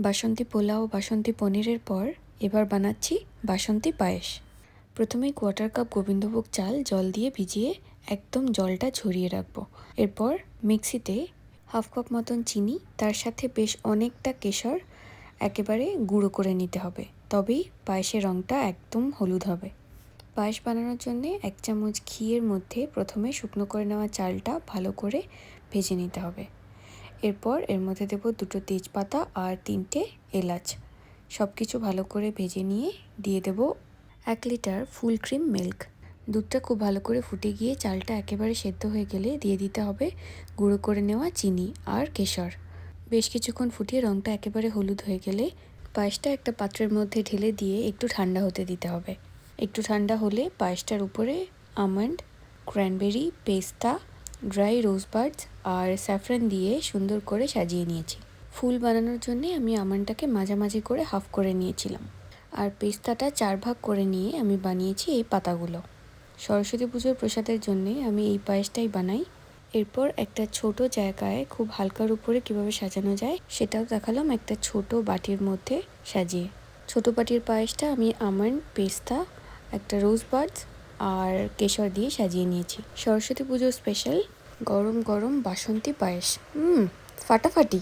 বাসন্তী পোলাও, বাসন্তী পনিরের পর এবার বানাচ্ছি বাসন্তী পায়েস। প্রথমে কোয়ার্টার কাপ গোবিন্দভোগ চাল জল দিয়ে ভিজিয়ে একদম জলটা ঝরিয়ে রাখব। এরপর মিক্সিতে হাফ কাপ মতন চিনি, তার সাথে বেশ অনেকটা কেশর একেবারে গুঁড়ো করে নিতে হবে। তবেই পায়েসের রঙটা একদম হলুদ হবে। পায়েস বানানোর জন্য এক চামচ ঘিয়ের মধ্যে প্রথমে শুকনো করে নেওয়া চালটা ভালো করে ভেজে নিতে হবে। এরপর এর মধ্যে দেব দুটো তেজপাতা আর তিনটে এলাচ। সব কিছু ভালো করে ভেজে নিয়ে দিয়ে দেব এক লিটার ফুল ক্রিম মিল্ক। দুধটা খুব ভালো করে ফুটে গিয়ে চালটা একেবারে সেদ্ধ হয়ে গেলে দিয়ে দিতে হবে গুঁড়ো করে নেওয়া চিনি আর কেশর। বেশ কিছুক্ষণ ফুটিয়ে রঙটা একেবারে হলুদ হয়ে গেলে পায়েসটা একটা পাত্রের মধ্যে ঢেলে দিয়ে একটু ঠান্ডা হতে দিতে হবে। একটু ঠান্ডা হলে পায়েসটার উপরে আমন্ড, ক্র্যানবেরি, পেস্তা ড্রাই রোজবার্ডস আর স্যাফরান দিয়ে সুন্দর করে সাজিয়ে নিয়েছি। ফুল বানানোর জন্য আমি আমন্ডটাকে মাঝামাঝি করে হাফ করে নিয়েছিলাম। আর পেস্তাটা চার ভাগ করে নিয়ে আমি বানিয়েছি এই পাতাগুলো। সরস্বতী পুজোর প্রসাদের জন্যে আমি এই পায়েসটাই বানাই। এরপর একটা ছোট জায়গায় খুব হালকার উপরে কীভাবে সাজানো যায় সেটাও দেখালাম একটা ছোট বাটির মধ্যে সাজিয়ে। ছোট বাটির পায়েসটা আমি আমন্ড পেস্তা, একটা রোজ বার্ডস আর কেশর দিয়ে সাজিয়ে নিয়েছি। সরস্বতী পুজো স্পেশাল গরম গরম বাসন্তী পায়েস। হুম ফাটাফাটি।